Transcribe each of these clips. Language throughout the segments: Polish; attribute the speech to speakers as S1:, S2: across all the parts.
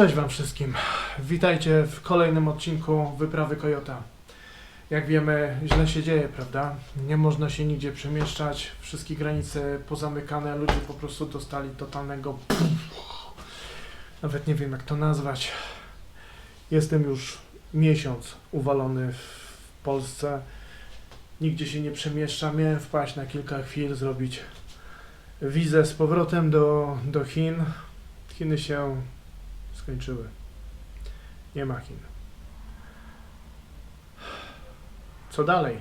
S1: Cześć Wam wszystkim. Witajcie w kolejnym odcinku Wyprawy Kojota. Jak wiemy, źle się dzieje, prawda? Nie można się nigdzie przemieszczać, wszystkie granice pozamykane, ludzie po prostu dostali totalnego. Nawet nie wiem, jak to nazwać. Jestem już miesiąc uwalony w Polsce. Nigdzie się nie przemieszczam. Miałem wpaść na kilka chwil, zrobić wizę z powrotem do, do Chin. Chiny się skończyły. Nie ma Chin. Co dalej?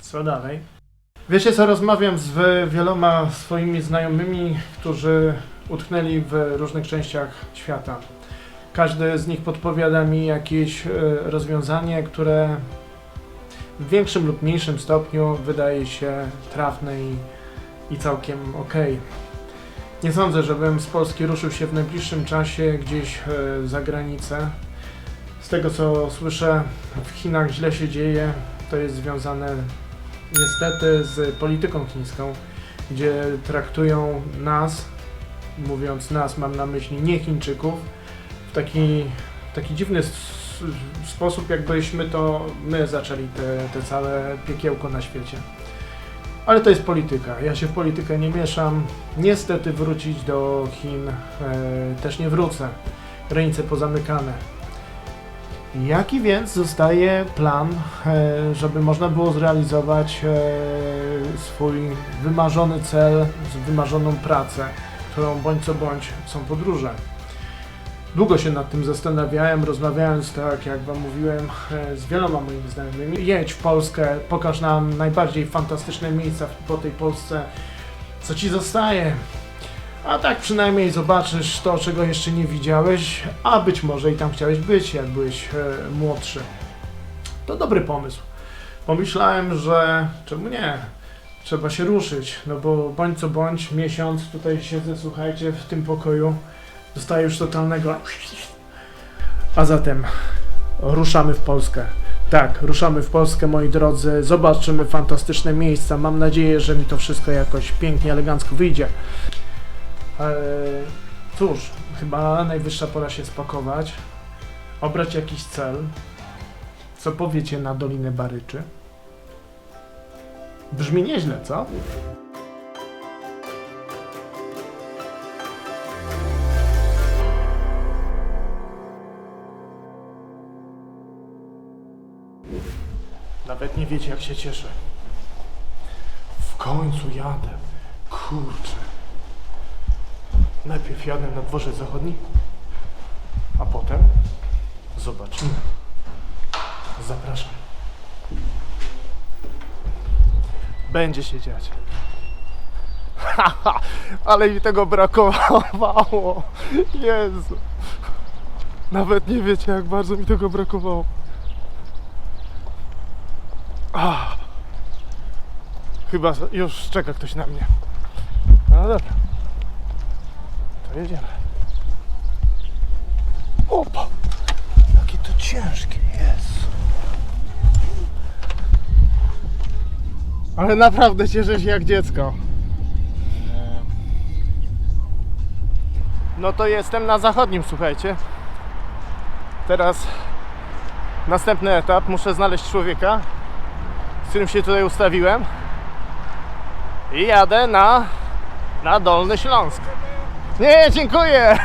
S1: Co dalej? Wiecie co, rozmawiam z wieloma swoimi znajomymi, którzy utknęli w różnych częściach świata. Każdy z nich podpowiada mi jakieś e, rozwiązanie, które w większym lub mniejszym stopniu wydaje się trafne i, i całkiem okej. Nie sądzę, żebym z Polski ruszył się w najbliższym czasie gdzieś e, za granicę. Z tego co słyszę, w Chinach źle się dzieje. To jest związane niestety z polityką chińską, gdzie traktują nas, mówiąc nas, mam na myśli nie Chińczyków, w taki, taki dziwny s- sposób, jakbyśmy to my zaczęli te, te całe piekiełko na świecie. Ale to jest polityka. Ja się w politykę nie mieszam. Niestety wrócić do Chin e, też nie wrócę. Granice pozamykane. Jaki więc zostaje plan, e, żeby można było zrealizować e, swój wymarzony cel, wymarzoną pracę, którą bądź co bądź są podróże? Długo się nad tym zastanawiałem, rozmawiając, tak jak Wam mówiłem, e, z wieloma moimi znajomymi. Jedź w Polskę, pokaż nam najbardziej fantastyczne miejsca po tej Polsce, co Ci zostaje. A tak przynajmniej zobaczysz to, czego jeszcze nie widziałeś, a być może i tam chciałeś być, jak byłeś e, młodszy. To dobry pomysł. Pomyślałem, że czemu nie? Trzeba się ruszyć, no bo bądź co bądź, miesiąc tutaj siedzę, słuchajcie, w tym pokoju. Dostaję już totalnego. A zatem ruszamy w Polskę. Tak, ruszamy w Polskę, moi drodzy. Zobaczymy fantastyczne miejsca. Mam nadzieję, że mi to wszystko jakoś pięknie, elegancko wyjdzie. Eee, cóż, chyba najwyższa pora się spakować, obrać jakiś cel. Co powiecie na Dolinę Baryczy? Brzmi nieźle, co? Wiecie, jak się cieszę. W końcu jadę. Kurczę. Najpierw jadę na dworzec zachodni, a potem zobaczymy. Zapraszam. Będzie się dziać. Ale mi tego brakowało. Jezu. Nawet nie wiecie, jak bardzo mi tego brakowało. Ah. Chyba już czeka ktoś na mnie. No dobra. To jedziemy. Opa! Jakie to ciężkie jest. Ale naprawdę cieszę się jak dziecko. No to jestem na zachodnim, słuchajcie. Teraz następny etap. Muszę znaleźć człowieka, którym się tutaj ustawiłem. I jadę na, na Dolny Śląsk. Nie, dziękuję!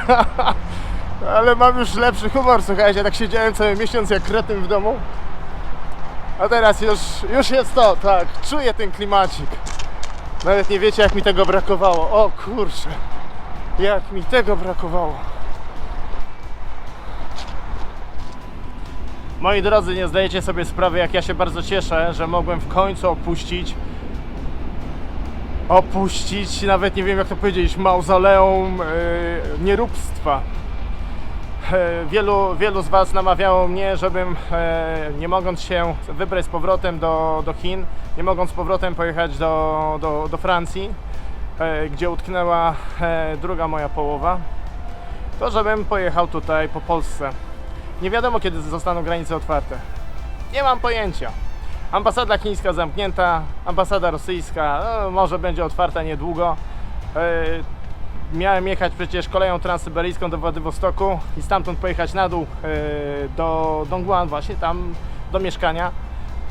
S1: Ale mam już lepszy humor, słuchajcie, tak siedziałem cały miesiąc jak kretyn w domu. A teraz już, już jest to, tak, czuję ten klimacik. Nawet nie wiecie jak mi tego brakowało. O kurczę, jak mi tego brakowało. Moi drodzy, nie zdajecie sobie sprawy, jak ja się bardzo cieszę, że mogłem w końcu opuścić opuścić, nawet nie wiem jak to powiedzieć, mauzoleum yy, nieróbstwa. E, Wielu, wielu z Was namawiało mnie, żebym e, nie mogąc się wybrać z powrotem do, do Chin, nie mogąc z powrotem pojechać do, do, do Francji, gdzie utknęła druga moja połowa, to żebym pojechał tutaj po Polsce. Nie wiadomo kiedy zostaną granice otwarte. Nie mam pojęcia. Ambasada chińska zamknięta, ambasada rosyjska no, może będzie otwarta niedługo. E, Miałem jechać przecież koleją transsyberyjską do Władywostoku i stamtąd pojechać na dół e, do Dongguan, właśnie tam do mieszkania.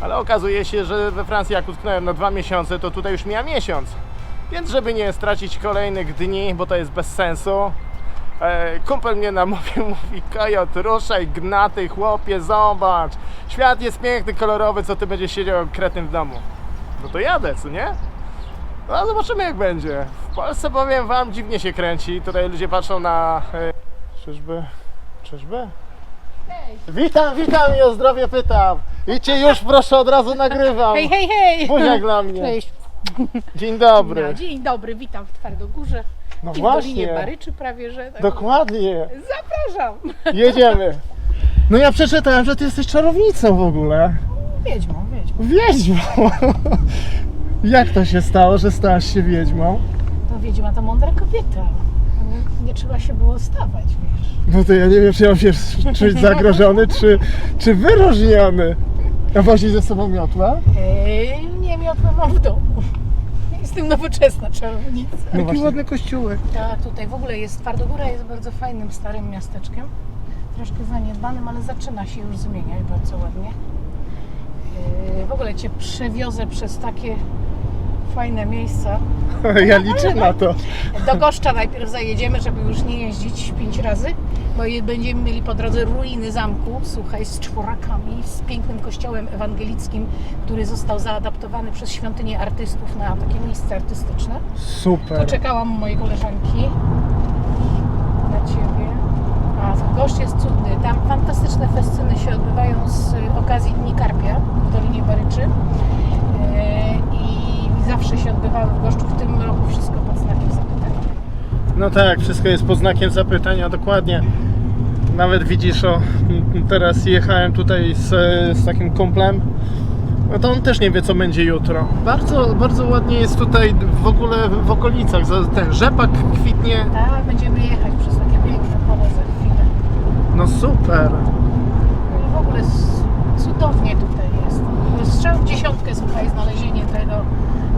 S1: Ale okazuje się, że we Francji jak utknąłem na dwa miesiące, to tutaj już mija miesiąc. Więc żeby nie stracić kolejnych dni, bo to jest bez sensu, e, kumpel mnie namówił, mówi Kojot, ruszaj, gnaty chłopie, zobacz. Świat jest piękny, kolorowy, co ty będziesz siedział kretyn w domu. No to jadę, co nie? No a zobaczymy jak będzie. W Polsce powiem wam, dziwnie się kręci. Tutaj ludzie patrzą na... E, czyżby? Czyżby? Witam, witam i o zdrowie pytam. I cię już proszę od razu nagrywam.
S2: Hej, hej, hej!
S1: Buziak dla mnie.
S2: Cześć.
S1: Dzień dobry.
S2: No, dzień dobry, witam w Twardogórze
S1: No
S2: i w Dolinie
S1: właśnie.
S2: Baryczy prawie, że. Tak.
S1: Dokładnie.
S2: Zapraszam!
S1: Jedziemy. No ja przeczytałem, że ty jesteś czarownicą w ogóle.
S2: Wiedźmą, wiedźmą.
S1: Wiedźmą. Jak to się stało, że stałaś się wiedźmą?
S2: No wiedźma to mądra kobieta. Nie, trzeba się było stawać, wiesz.
S1: No to ja nie wiem, czy ja mam się czuć zagrożony, czy, czy wyróżniony. A wozi ze sobą miotła?
S2: Ej, nie miotłę mam w domu. Jestem nowoczesna czarownica.
S1: No Jaki ładny kościółek.
S2: Tak, tutaj w ogóle jest Twardogóra jest bardzo fajnym, starym miasteczkiem. Troszkę zaniedbanym, ale zaczyna się już zmieniać bardzo ładnie. Yy, W ogóle Cię przewiozę przez takie fajne miejsca.
S1: Ja liczę na to.
S2: Do Goszcza najpierw zajedziemy, żeby już nie jeździć pięć razy, bo będziemy mieli po drodze ruiny zamku, słuchaj, z czworakami, z pięknym kościołem ewangelickim, który został zaadaptowany przez świątynię artystów na takie miejsce artystyczne.
S1: Super.
S2: Poczekałam mojej koleżanki na Ciebie. A gość jest cudny. Tam fantastyczne festyny się odbywają z okazji Dni Karpia w Dolinie Baryczy. E, I zawsze się odbywały w Goszczu. W tym roku wszystko pod znakiem zapytania.
S1: No tak, wszystko jest pod znakiem zapytania, dokładnie. Nawet widzisz, o, teraz jechałem tutaj z, z takim kumplem. No to on też nie wie, co będzie jutro. Bardzo, bardzo ładnie jest tutaj w ogóle w okolicach. Ten rzepak kwitnie.
S2: Tak, będziemy jechać przez takie piękne pole za chwilę.
S1: No super.
S2: No w ogóle cudownie tutaj jest. Strzał w dziesiątkę, słuchaj, znalezienie tego,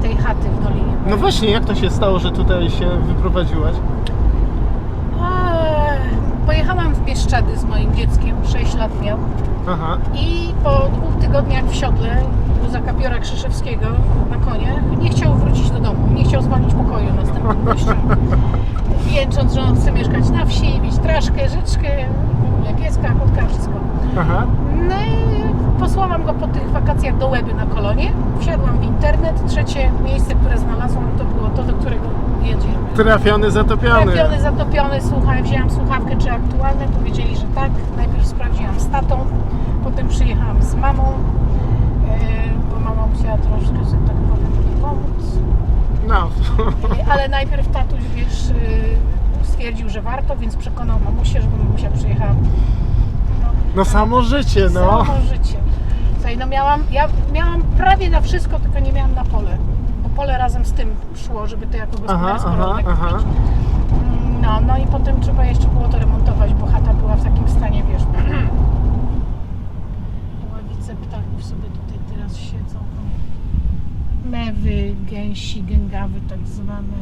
S2: tej chaty w Dolinie.
S1: No właśnie, jak to się stało, że tutaj się wyprowadziłaś?
S2: Eee, Pojechałam w Bieszczady z moim dzieckiem, 6 lat miał.
S1: Aha.
S2: I po dwóch tygodniach w siodle u zakapiora Krzyszewskiego na koniach nie chciał wrócić do domu, nie chciał zwolnić pokoju następnym gościom. Jęcząc, że on chce mieszkać na wsi, mieć traszkę, rzeczkę, w ogóle pieska, kotka, wszystko.
S1: Aha.
S2: No i posłałam go po tych wakacjach do Łeby na kolonie. Wsiadłam w internet. Trzecie miejsce, które znalazłam, to było to, do którego jedziemy.
S1: Trafiony, zatopiony.
S2: Trafiony, zatopiony, słuchaj, wzięłam słuchawkę, czy aktualne, powiedzieli, że tak. Najpierw sprawdziłam z tatą, potem przyjechałam z mamą, e, bo mama musiała troszkę, że tak powiem, mi pomóc.
S1: No.
S2: Ale najpierw tatuś, wiesz, e, stwierdził, że warto, więc przekonał mamusię, żeby mamusia przyjechała. No,
S1: samo życie, no.
S2: Samo życie. Słuchaj, no miałam, ja miałam prawie na wszystko, tylko nie miałam na pole. Bo pole razem z tym szło, żeby to jako gospodarstwo
S1: aha,
S2: rolne
S1: aha.
S2: kupić. Mm, No, no i potem trzeba jeszcze było to remontować, bo chata była w takim stanie, wiesz. Ławice ptaków sobie tutaj teraz siedzą. Mewy, gęsi, gęgawy tak zwane.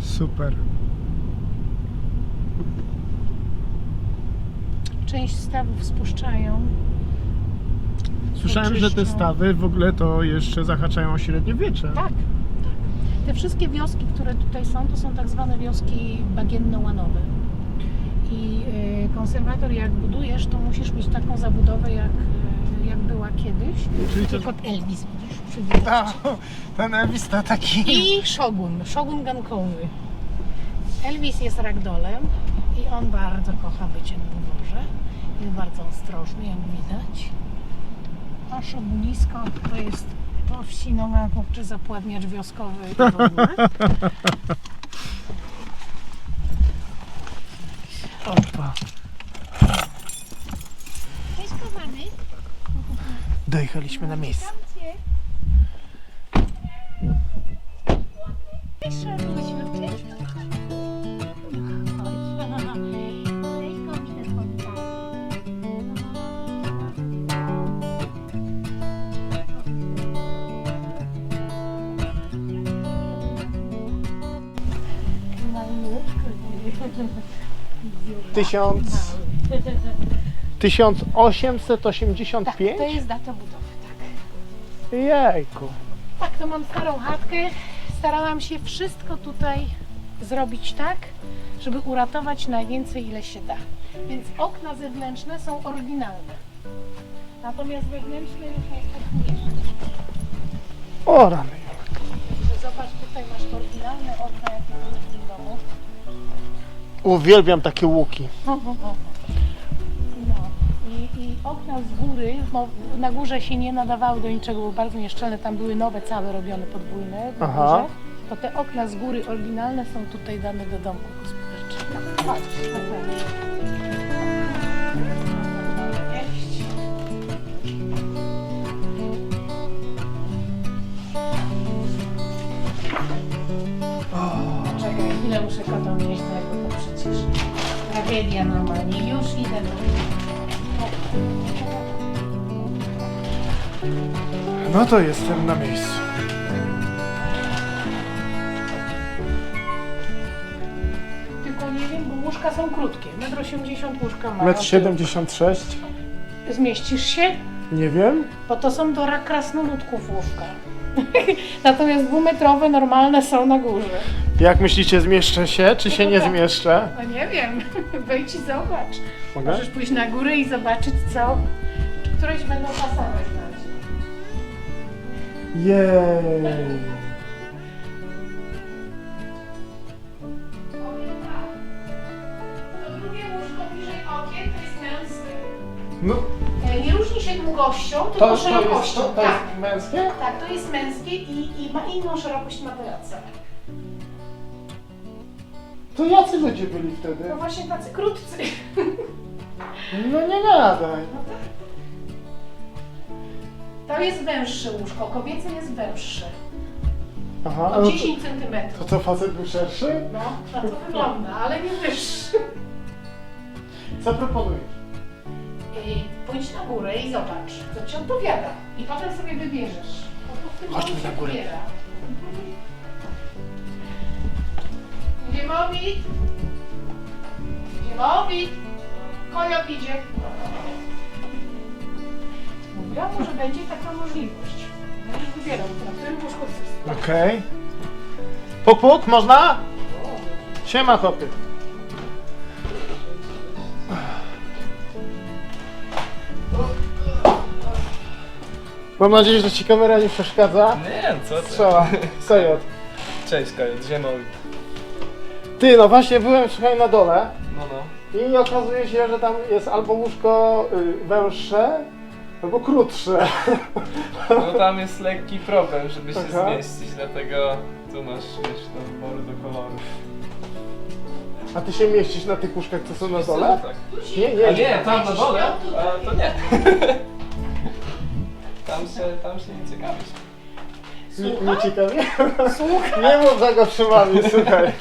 S1: Super.
S2: Część stawów spuszczają.
S1: Słyszałem, że te
S2: Oczyszczą.
S1: stawy w ogóle to jeszcze zahaczają o średniowiecze.
S2: Tak, tak. Te wszystkie wioski, które tutaj są, to są tak zwane wioski bagienno-łanowe. I y, konserwator jak budujesz, to musisz mieć taką zabudowę, jak, y, jak była kiedyś.
S1: Czyli to-
S2: Tylko Elvis, widzisz, przywitać.
S1: ten Elvis to taki...
S2: I Shogun, Shogun gankowy. Elvis jest ragdolem i on bardzo kocha bycie na dworze. Jest bardzo ostrożny, jak widać. A Shogunisko to jest po wsi, kurczę zapładniacz wioskowy i w ogóle.
S1: Opa. Dojechaliśmy na miejsce.
S3: 1000,
S1: 1885?
S2: Tak, to jest data budowy, tak.
S1: Jejku.
S2: Tak, to mam starą chatkę. Starałam się wszystko tutaj zrobić tak, żeby uratować najwięcej ile się da. Więc okna zewnętrzne są oryginalne. Natomiast wewnętrzne już najstarniejsze. Tak
S1: o rany.
S2: Zobacz, tutaj masz oryginalne okna, jakie były
S1: Uwielbiam takie łuki.
S2: No i, i okna z góry, no, na górze się nie nadawały do niczego, były bardzo nieszczelne, tam były nowe, całe robione podwójne na
S1: Aha.
S2: górze. To te okna z góry oryginalne są tutaj dane do domku gospodarczego. Patrz. Czekaj, chwilę muszę kota mieć tego, to przecież tragedia normalnie. Już idę do
S1: No to jestem na miejscu.
S2: Tylko nie wiem, bo łóżka są krótkie. 1,80 m łóżka mają.
S1: Metr 76?
S2: Zmieścisz się?
S1: Nie wiem.
S2: Bo to są do rak- krasnoludków łóżka. Natomiast dwumetrowe normalne są na górze.
S1: Jak myślicie, zmieszczę się, czy się nie zmieszczę?
S2: No nie wiem, wejdź i zobacz.
S1: Mogę?
S2: Możesz pójść na górę i zobaczyć co. Czy któreś będą pasować na.
S1: Jej.
S2: Tak. To drugie łóżko bliżej okien to jest męskie.
S1: No,
S2: Nie różni się długością, tylko
S1: to, to, jest,
S2: szerokością.
S1: to, to
S2: tak.
S1: jest męskie?
S2: tak, to jest męskie i, i ma inną szerokość materaca.
S1: To jacy ludzie byli wtedy?
S2: No właśnie tacy krótcy.
S1: No nie gadaj.
S2: To jest węższe łóżko, kobiece jest węższe.
S1: Aha,
S2: O
S1: no
S2: 10
S1: to,
S2: cm.
S1: to co, facet był szerszy?
S2: No, na to wygląda, ale nie wyższy.
S1: Co proponujesz?
S2: Pójdź na górę i zobacz, co ci odpowiada. I potem sobie wybierzesz. Po prostu w tym
S1: Chodźmy na górę.
S2: wybiera. Ziemowit! Ziemowit! Kojot idzie. Mówiłam mu, że będzie taka możliwość. Będziesz wybierał, na którym łóżku chcesz.
S1: Okej. Puk, puk, można? Siema, chłopie. Mam nadzieję, że ci kamera nie przeszkadza.
S4: Nie, co ty?
S1: Strzała. Kojot.
S4: Cześć, koniec, ziemowi.
S1: Ty, no właśnie byłem, słuchaj, na dole
S4: No, no.
S1: i okazuje się, że tam jest albo łóżko y, węższe, albo krótsze.
S4: No tam jest lekki problem, żeby się
S1: Aha.
S4: zmieścić, dlatego tu masz, wiesz, do wyboru do kolorów.
S1: A ty się mieścisz na tych łóżkach, co są na dole?
S4: tak.
S1: Nie, nie,
S4: A nie, tam na dole? A, to nie. Tam się, tam się nie ciekawisz.
S1: Nie, nie ciekawie? Nie mów za go trzymamy, słuchaj.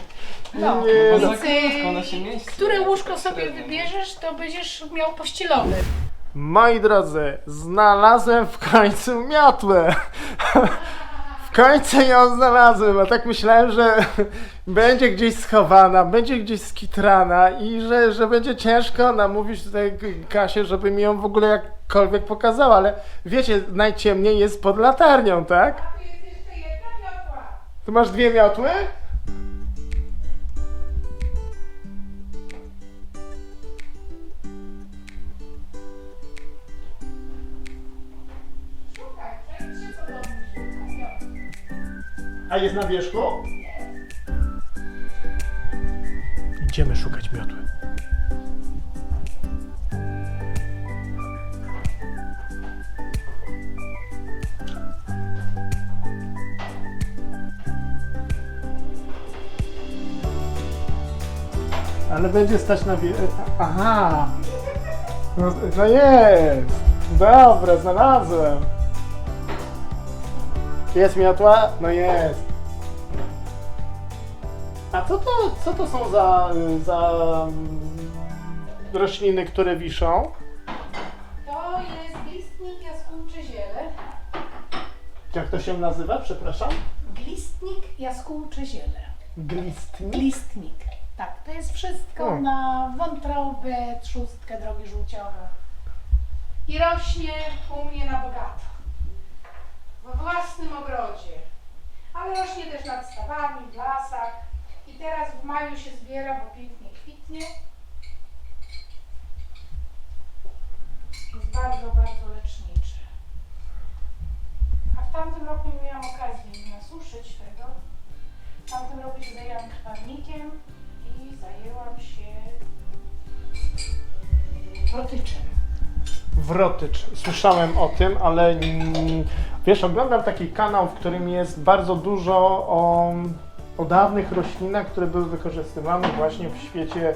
S2: No.
S1: Nie,
S4: Bo
S1: no.
S4: za krótko ona się mieści.
S2: Które łóżko sobie
S4: Średnio.
S2: wybierzesz, to będziesz miał pościelone.
S1: Moi drodzy, znalazłem w końcu miotłę. Końcu ją znalazłem, a tak myślałem, że będzie gdzieś schowana, będzie gdzieś skitrana i że, że będzie ciężko namówić tutaj Kasię, żeby mi ją w ogóle jakkolwiek pokazała, ale wiecie, najciemniej jest pod latarnią, tak?
S2: Tu jest jeszcze jedna miotła.
S1: Tu masz dwie miotły? A jest na wierzchu? Idziemy szukać miotły. Ale będzie stać na wie... Aha! No, no jest! Dobra, znalazłem! Jest miotła? No jest. A co to, co to są za, za mm, rośliny, które wiszą?
S2: To jest glistnik jaskółcze ziele.
S1: Jak to się nazywa, przepraszam?
S2: Glistnik jaskółcze ziele.
S1: Glistnik.
S2: Glistnik. Tak, to jest wszystko
S1: O.
S2: na wątrobę, trzustkę, drogi żółciowe. I rośnie u mnie na bogato. We własnym ogrodzie. Ale rośnie też nad stawami, w lasach. I teraz w maju się zbiera, bo pięknie kwitnie. Jest bardzo, bardzo leczniczy. A w tamtym roku nie miałam okazji nasuszyć tego. W tamtym roku się zajęłam krwawnikiem i zajęłam się protyczem.
S1: Wrotycz. Słyszałem o tym, ale wiesz, oglądam taki kanał, w którym jest bardzo dużo o, o dawnych roślinach, które były wykorzystywane właśnie w świecie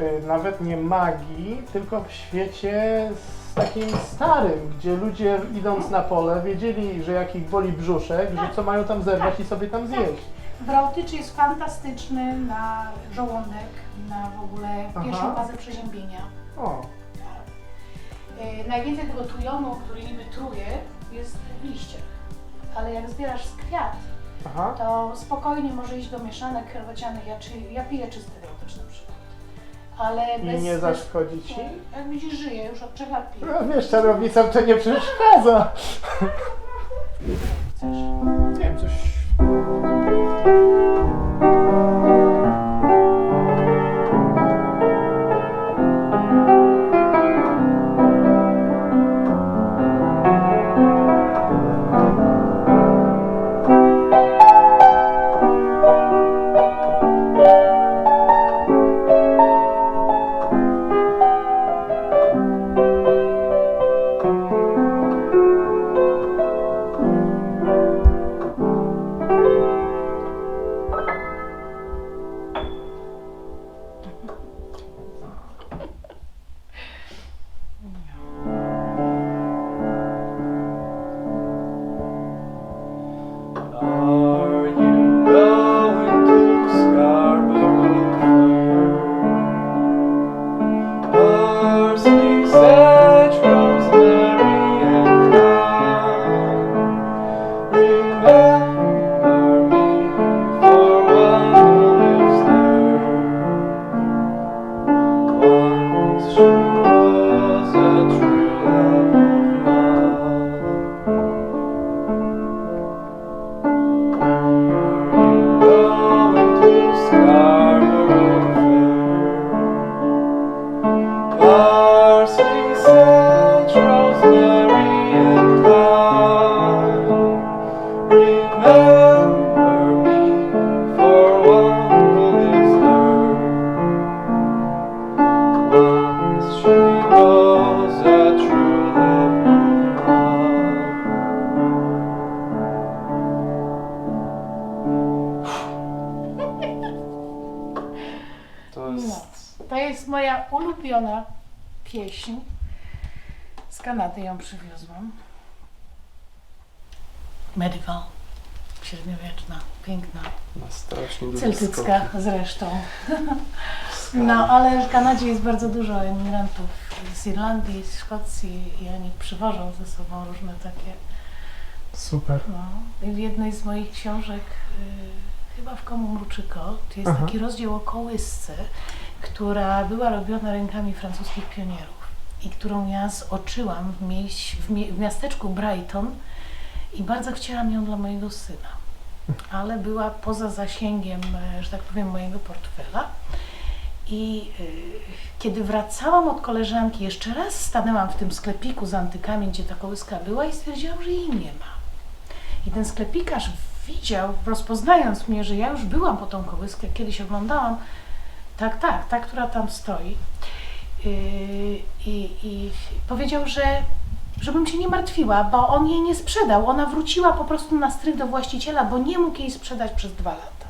S1: y, nawet nie magii, tylko w świecie s- takim starym, gdzie ludzie idąc na pole wiedzieli, że jak ich boli brzuszek, że co mają tam zerwać i sobie tam zjeść.
S2: Wrotycz jest fantastyczny na żołądek, na w ogóle pierwszą
S1: Aha.
S2: fazę przeziębienia.
S1: O,
S2: Yy, najwięcej tego tujonu, który niby truje, jest w liściach. Ale jak zbierasz z kwiat,
S1: aha.
S2: to spokojnie może iść do mieszanek herbacianych. Ja, czy, ja piję czysty wrotycz na przykład. Ale
S1: I
S2: bez...
S1: nie zaszkodzi ci?
S2: Jak widzisz, żyję, już od trzech lat piję.
S1: No, wiesz, czarownicom to nie przeszkadza.
S2: Chcesz?
S1: Nie wiem, coś...
S2: Celtycka zresztą. No, ale w Kanadzie jest bardzo dużo emigrantów z Irlandii, z Szkocji i oni przywożą ze sobą różne takie.
S1: Super.
S2: No. I w jednej z moich książek, y, chyba w Komu Mruczyko, jest
S1: Aha.
S2: taki rozdział o kołysce, która była robiona rękami francuskich pionierów i którą ja zoczyłam w, mieś, w, w miasteczku Brighton i bardzo chciałam ją dla mojego syna, ale była poza zasięgiem, e, że tak powiem, mojego portfela. I y, kiedy wracałam od koleżanki, jeszcze raz stanęłam w tym sklepiku z antykami, gdzie ta kołyska była i stwierdziłam, że jej nie ma. I ten sklepikarz widział, rozpoznając mnie, że ja już byłam po tą kołyskę, kiedyś oglądałam, tak, tak, ta, która tam stoi. Yy, I, I powiedział, że żebym się nie martwiła, bo on jej nie sprzedał. Ona wróciła po prostu na strych do właściciela, bo nie mógł jej sprzedać przez dwa lata.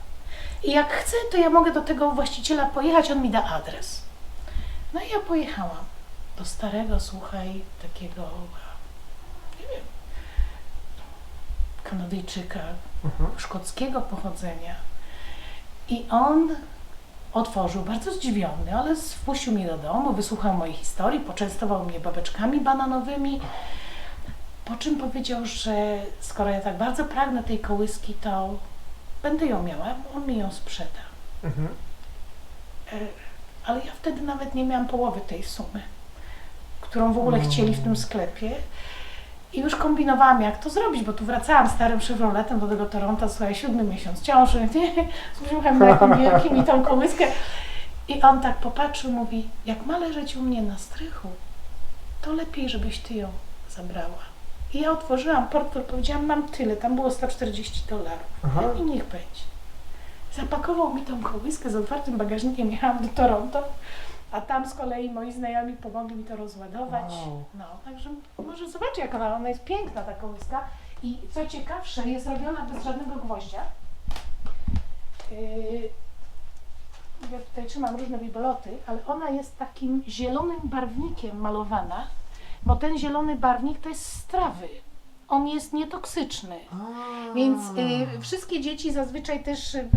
S2: I jak chcę, to ja mogę do tego właściciela pojechać, on mi da adres. No i ja pojechałam do starego, słuchaj, takiego, nie wiem, Kanadyjczyka,
S1: Mhm.
S2: szkockiego pochodzenia. I on otworzył, bardzo zdziwiony, ale wpuścił mnie do domu, wysłuchał mojej historii, poczęstował mnie babeczkami bananowymi, po czym powiedział, że skoro ja tak bardzo pragnę tej kołyski, to będę ją miała, on mi ją sprzeda.
S1: Mhm.
S2: E, Ale ja wtedy nawet nie miałam połowy tej sumy, którą w ogóle chcieli w tym sklepie. I już kombinowałam, jak to zrobić, bo tu wracałam starym Chevroletem do tego Toronto, słuchaj, siódmy miesiąc ciąży, nie? z brzuchem takim wielkim i tą kołyskę. I on tak popatrzył, mówi, jak ma leżeć u mnie na strychu, to lepiej, żebyś ty ją zabrała. I ja otworzyłam portfel, powiedziałam, mam tyle, tam było 140 dolarów. I niech będzie. Zapakował mi tą kołyskę z otwartym bagażnikiem, jechałam do Toronto, a tam z kolei moi znajomi pomogli mi to rozładować.
S1: Wow.
S2: No, także może zobaczcie, jak ona, ona jest piękna ta kołyska. I co ciekawsze, jest robiona bez żadnego gwoździa. Yy, ja tutaj trzymam różne biboloty, ale ona jest takim zielonym barwnikiem malowana, bo ten zielony barwnik to jest z trawy. On jest nietoksyczny. Więc y, wszystkie dzieci zazwyczaj też y,